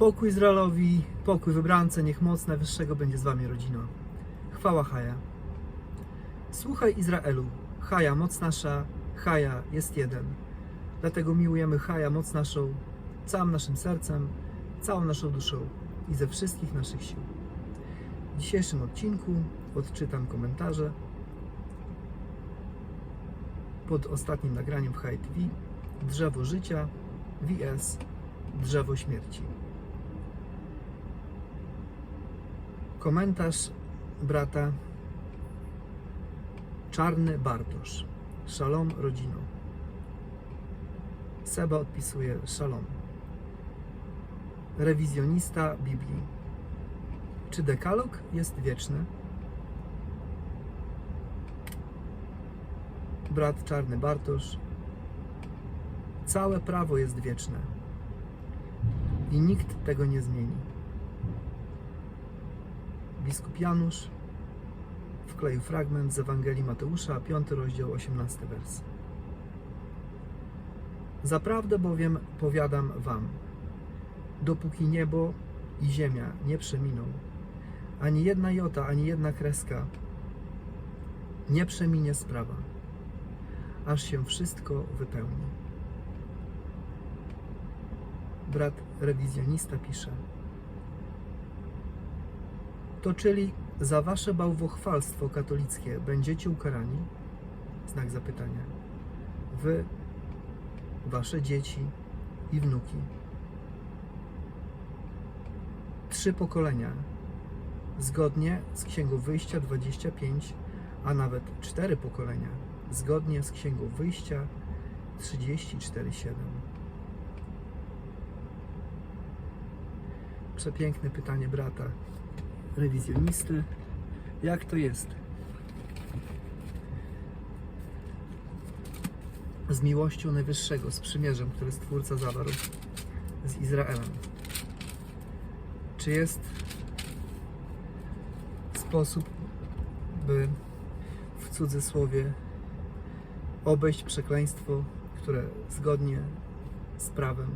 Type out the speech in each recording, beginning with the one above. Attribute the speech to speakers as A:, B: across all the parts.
A: Pokój Izraelowi, pokój wybrance, niech moc Najwyższego będzie z wami rodzino. Chwała Haja. Słuchaj Izraelu, Haja, moc nasza, Haja jest jeden. Dlatego miłujemy Haja, moc naszą, całym naszym sercem, całą naszą duszą i ze wszystkich naszych sił. W dzisiejszym odcinku odczytam komentarze pod ostatnim nagraniem w High TV Drzewo życia vs Drzewo śmierci. Komentarz brata Czarny Bartosz. Szalom rodzino. Seba odpisuje szalom. Rewizjonista Biblii. Czy dekalog jest wieczny? Brat Czarny Bartosz. Całe prawo jest wieczne i nikt tego nie zmieni. Biskup Janusz wkleił fragment z Ewangelii Mateusza, 5 rozdział, 18 wers. Zaprawdę bowiem powiadam wam, dopóki niebo i ziemia nie przeminą, ani jedna jota, ani jedna kreska nie przeminie sprawa, aż się wszystko wypełni. Brat rewizjonista pisze: To czyli za wasze bałwochwalstwo katolickie będziecie ukarani? Znak zapytania. Wy, wasze dzieci i wnuki. Trzy pokolenia, zgodnie z Księgą Wyjścia 25, a nawet cztery pokolenia, zgodnie z Księgą Wyjścia 34:7. Przepiękne pytanie brata rewizjonisty. Jak to jest? Z miłością Najwyższego, z przymierzem, które Stwórca zawarł z Izraelem. Czy jest sposób, by w cudzysłowie obejść przekleństwo, które zgodnie z prawem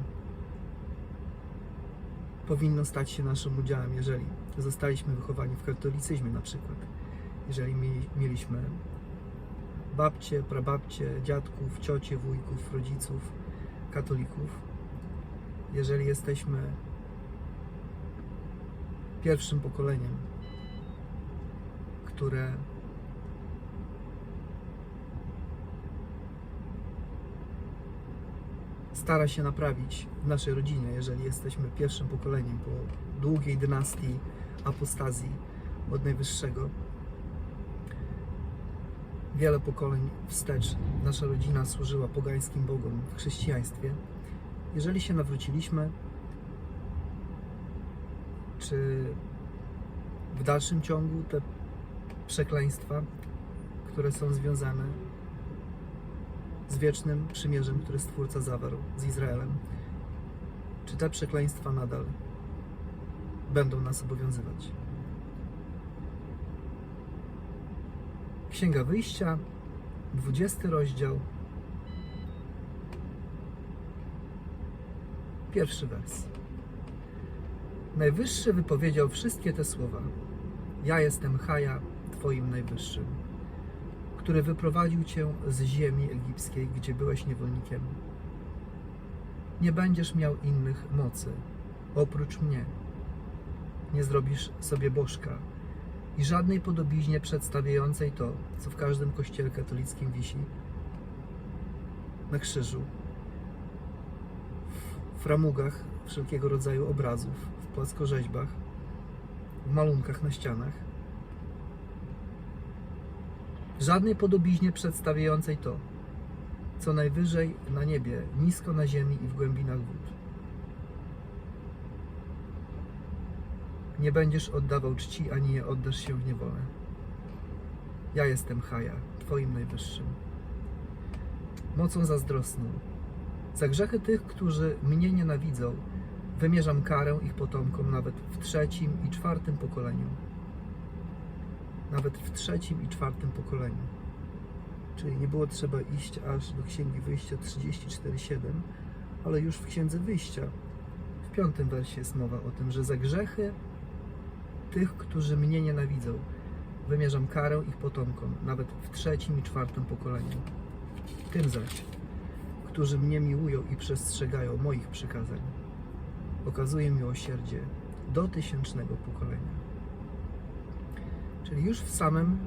A: powinno stać się naszym udziałem, jeżeli zostaliśmy wychowani w katolicyzmie na przykład. Jeżeli mieli, mieliśmy babcie, prababcie, dziadków, ciocie, wujków, rodziców, katolików. Jeżeli jesteśmy pierwszym pokoleniem, które stara się naprawić w naszej rodzinie, jeżeli jesteśmy pierwszym pokoleniem po długiej dynastii apostazji od Najwyższego. Wiele pokoleń wstecz nasza rodzina służyła pogańskim bogom w chrześcijaństwie. Jeżeli się nawróciliśmy, czy w dalszym ciągu te przekleństwa, które są związane z wiecznym przymierzem, które Stwórca zawarł z Izraelem, czy te przekleństwa nadal będą nas obowiązywać? Księga Wyjścia, 20 rozdział, pierwszy wers. Najwyższy wypowiedział wszystkie te słowa. Ja jestem Haja, Twoim Najwyższym który wyprowadził cię z ziemi egipskiej, gdzie byłeś niewolnikiem. Nie będziesz miał innych mocy oprócz mnie. Nie zrobisz sobie bożka i żadnej podobiznie przedstawiającej to, co w każdym kościele katolickim wisi na krzyżu, w framugach wszelkiego rodzaju obrazów, w płaskorzeźbach, w malunkach na ścianach żadnej podobiznie przedstawiającej to, co najwyżej na niebie, nisko na ziemi i w głębinach wód. Nie będziesz oddawał czci, ani nie oddasz się w niewolę. Ja jestem Haja, Twoim najwyższym. Mocą zazdrosną. Za grzechy tych, którzy mnie nienawidzą, wymierzam karę ich potomkom nawet w trzecim i czwartym pokoleniu nawet w trzecim i czwartym pokoleniu. Czyli nie było trzeba iść aż do Księgi Wyjścia 34:7, ale już w Księdze Wyjścia, w piątym wersie jest mowa o tym, że za grzechy tych, którzy mnie nienawidzą, wymierzam karę ich potomkom, nawet w trzecim i czwartym pokoleniu. Tym zaś, którzy mnie miłują i przestrzegają moich przykazań, okazuję miłosierdzie do tysięcznego pokolenia. Czyli już w samym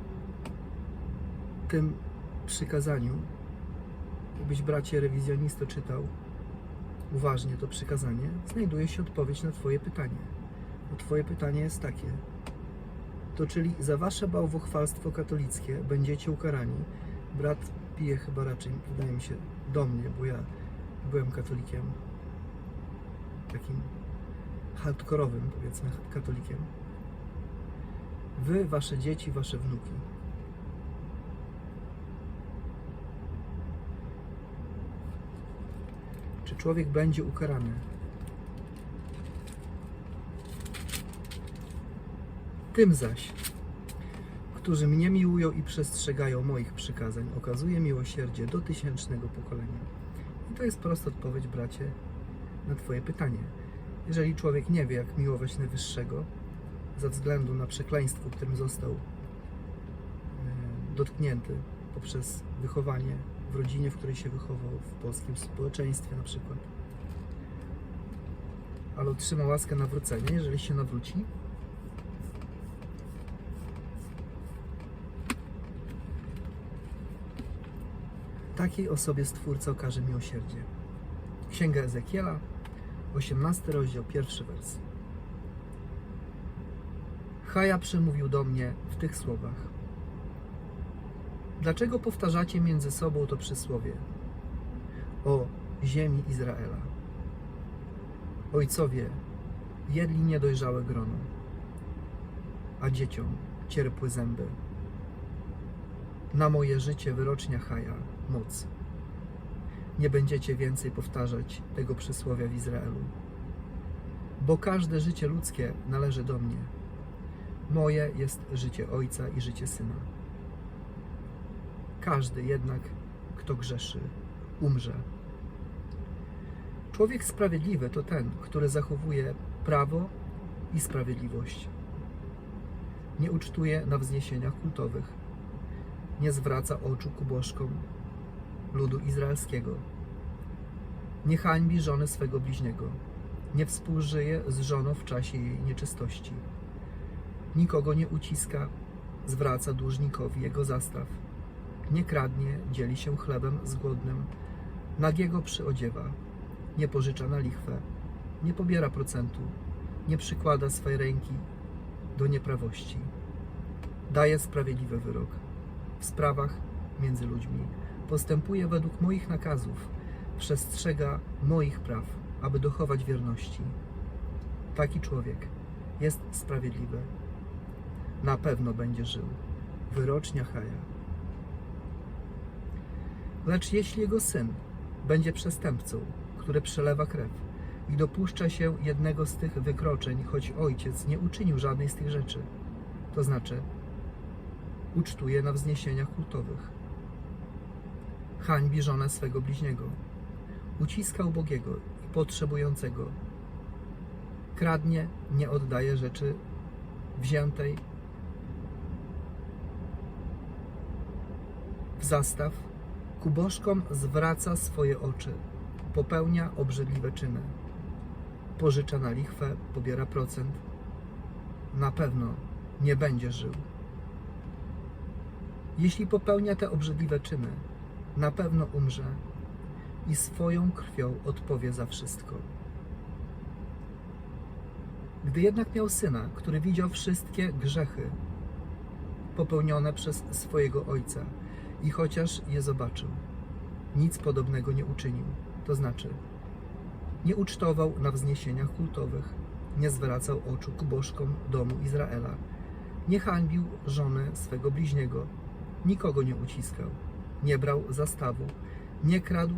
A: tym przykazaniu, gdybyś bracie rewizjonisto czytał uważnie to przykazanie, znajduje się odpowiedź na Twoje pytanie. Bo Twoje pytanie jest takie. To czyli za Wasze bałwochwalstwo katolickie będziecie ukarani. Brat pije chyba raczej, wydaje mi się, do mnie, bo ja byłem katolikiem. Takim hardkorowym, powiedzmy, katolikiem. Wy, Wasze dzieci, Wasze wnuki. Czy człowiek będzie ukarany? Tym zaś, którzy mnie miłują i przestrzegają moich przykazań, okazuje miłosierdzie do tysięcznego pokolenia. I to jest prosta odpowiedź, bracie, na Twoje pytanie. Jeżeli człowiek nie wie, jak miłować Najwyższego, ze względu na przekleństwo, którym został e, dotknięty poprzez wychowanie w rodzinie, w której się wychował, w polskim społeczeństwie na przykład, ale otrzyma łaskę nawrócenia, jeżeli się nawróci, takiej osobie Stwórca okaże miłosierdzie. Księga Ezekiela, 18 rozdział, pierwszy wers. Chaja przemówił do mnie w tych słowach. Dlaczego powtarzacie między sobą to przysłowie o ziemi Izraela? Ojcowie jedli niedojrzałe grono, a dzieciom cierpły zęby. Na moje życie wyrocznia Chaja moc. Nie będziecie więcej powtarzać tego przysłowia w Izraelu, bo każde życie ludzkie należy do mnie. Moje jest życie ojca i życie syna. Każdy jednak, kto grzeszy, umrze. Człowiek sprawiedliwy to ten, który zachowuje prawo i sprawiedliwość. Nie ucztuje na wzniesieniach kultowych, nie zwraca oczu ku bożkom ludu izraelskiego. Nie hańbi żony swego bliźniego, nie współżyje z żoną w czasie jej nieczystości. Nikogo nie uciska, zwraca dłużnikowi jego zastaw. Nie kradnie, dzieli się chlebem z głodnym, nagiego przyodziewa, nie pożycza na lichwę, nie pobiera procentu, nie przykłada swej ręki do nieprawości. Daje sprawiedliwy wyrok w sprawach między ludźmi. Postępuje według moich nakazów, przestrzega moich praw, aby dochować wierności. Taki człowiek jest sprawiedliwy. Na pewno będzie żył. Wyrocznia Haja. Lecz jeśli jego syn będzie przestępcą, który przelewa krew i dopuszcza się jednego z tych wykroczeń, choć ojciec nie uczynił żadnej z tych rzeczy, to znaczy ucztuje na wzniesieniach kultowych, hańbi żonę swego bliźniego, uciska ubogiego i potrzebującego, kradnie, nie oddaje rzeczy wziętej zastaw, ku bożkom zwraca swoje oczy, popełnia obrzydliwe czyny, pożycza na lichwę, pobiera procent, na pewno nie będzie żył. Jeśli popełnia te obrzydliwe czyny, na pewno umrze i swoją krwią odpowie za wszystko. Gdy jednak miał syna, który widział wszystkie grzechy popełnione przez swojego ojca i chociaż je zobaczył, nic podobnego nie uczynił, to znaczy nie ucztował na wzniesieniach kultowych, nie zwracał oczu ku bożkom domu Izraela, nie hańbił żony swego bliźniego, nikogo nie uciskał, nie brał zastawu, nie kradł,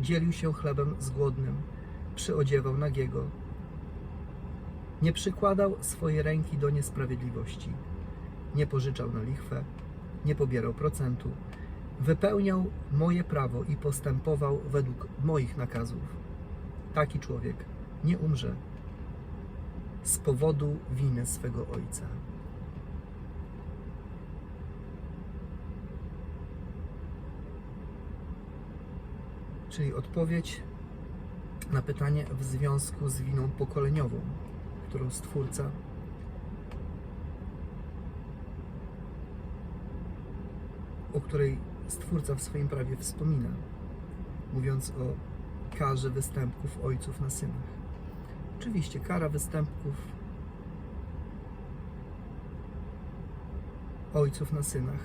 A: dzielił się chlebem z głodnym, przyodziewał nagiego, nie przykładał swojej ręki do niesprawiedliwości, nie pożyczał na lichwę, nie pobierał procentu, wypełniał moje prawo i postępował według moich nakazów. Taki człowiek nie umrze z powodu winy swego ojca. Czyli odpowiedź na pytanie w związku z winą pokoleniową, którą Stwórca o której Stwórca w swoim prawie wspomina, mówiąc o karze występków ojców na synach. Oczywiście kara występków ojców na synach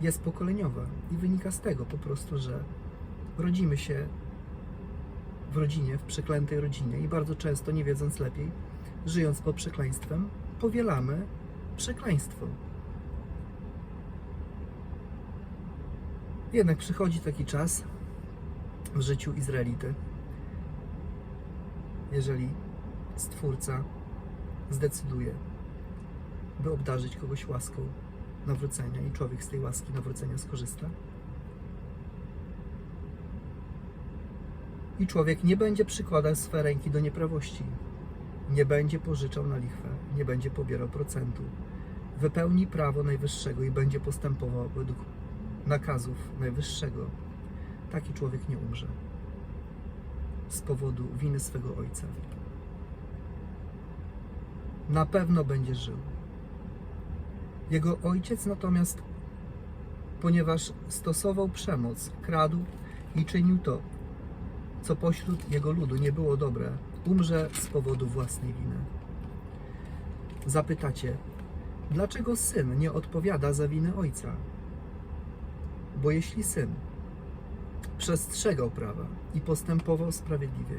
A: jest pokoleniowa i wynika z tego po prostu, że rodzimy się w rodzinie, w przeklętej rodzinie i bardzo często, nie wiedząc lepiej, żyjąc pod przekleństwem, powielamy przekleństwo. Jednak przychodzi taki czas w życiu Izraelity, jeżeli Stwórca zdecyduje, by obdarzyć kogoś łaską nawrócenia i człowiek z tej łaski nawrócenia skorzysta. I człowiek nie będzie przykładał swe ręki do nieprawości, nie będzie pożyczał na lichwę, nie będzie pobierał procentu, wypełni prawo Najwyższego i będzie postępował według nakazów Najwyższego, taki człowiek nie umrze z powodu winy swego ojca. Na pewno będzie żył. Jego ojciec natomiast, ponieważ stosował przemoc, kradł i czynił to, co pośród jego ludu nie było dobre, umrze z powodu własnej winy. Zapytacie, dlaczego syn nie odpowiada za winę ojca? Bo jeśli syn przestrzegał prawa i postępował sprawiedliwie,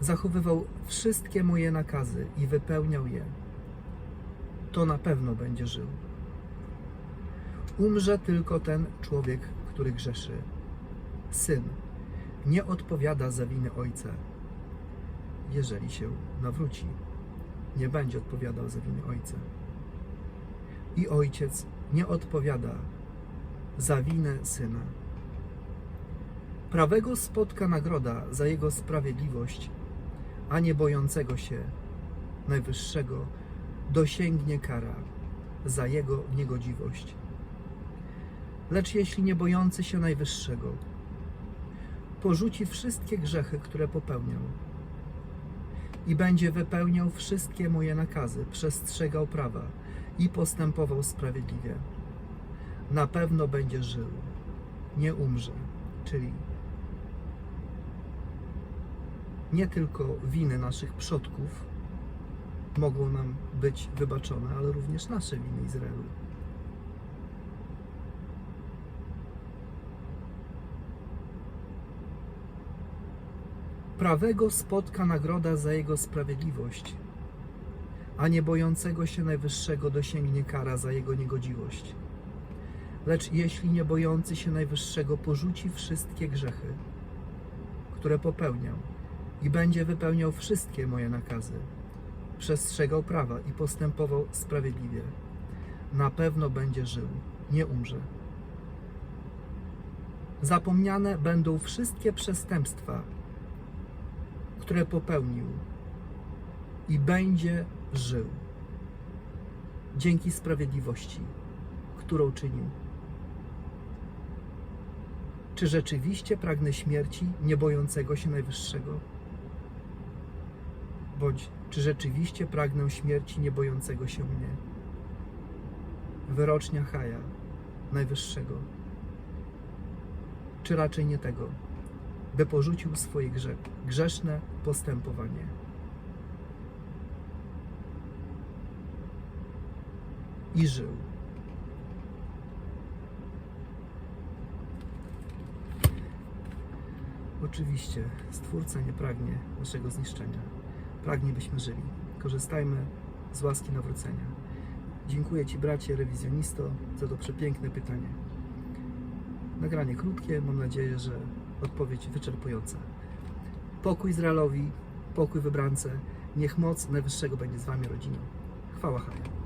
A: zachowywał wszystkie moje nakazy i wypełniał je, to na pewno będzie żył. Umrze tylko ten człowiek, który grzeszy. Syn nie odpowiada za winy ojca, jeżeli się nawróci. Nie będzie odpowiadał za winy ojca. I ojciec nie odpowiada za winę syna. Prawego spotka nagroda za jego sprawiedliwość, a nie bojącego się Najwyższego dosięgnie kara za jego niegodziwość. Lecz jeśli nie bojący się Najwyższego porzuci wszystkie grzechy, które popełniał i będzie wypełniał wszystkie moje nakazy, przestrzegał prawa i postępował sprawiedliwie, na pewno będzie żył, nie umrze, czyli nie tylko winy naszych przodków mogą nam być wybaczone, ale również nasze winy Izraelu. Prawego spotka nagroda za jego sprawiedliwość, a nie bojącego się Najwyższego dosięgnie kara za jego niegodziwość. Lecz jeśli nie bojący się Najwyższego porzuci wszystkie grzechy, które popełniał, i będzie wypełniał wszystkie moje nakazy, przestrzegał prawa i postępował sprawiedliwie, na pewno będzie żył, nie umrze. Zapomniane będą wszystkie przestępstwa, które popełnił, i będzie żył dzięki sprawiedliwości, którą czynił. Czy rzeczywiście pragnę śmierci, nie bojącego się Najwyższego? Bądź czy rzeczywiście pragnę śmierci, nie bojącego się mnie? Wyrocznia Haja, Najwyższego. Czy raczej nie tego, by porzucił swoje grze, grzeszne postępowanie? I żył. Oczywiście Stwórca nie pragnie naszego zniszczenia. Pragnie, byśmy żyli. Korzystajmy z łaski nawrócenia. Dziękuję Ci, bracie rewizjonisto, za to przepiękne pytanie. Nagranie krótkie, mam nadzieję, że odpowiedź wyczerpująca. Pokój Izraelowi, pokój wybrance, niech moc Najwyższego będzie z Wami rodziną. Chwała Chwała.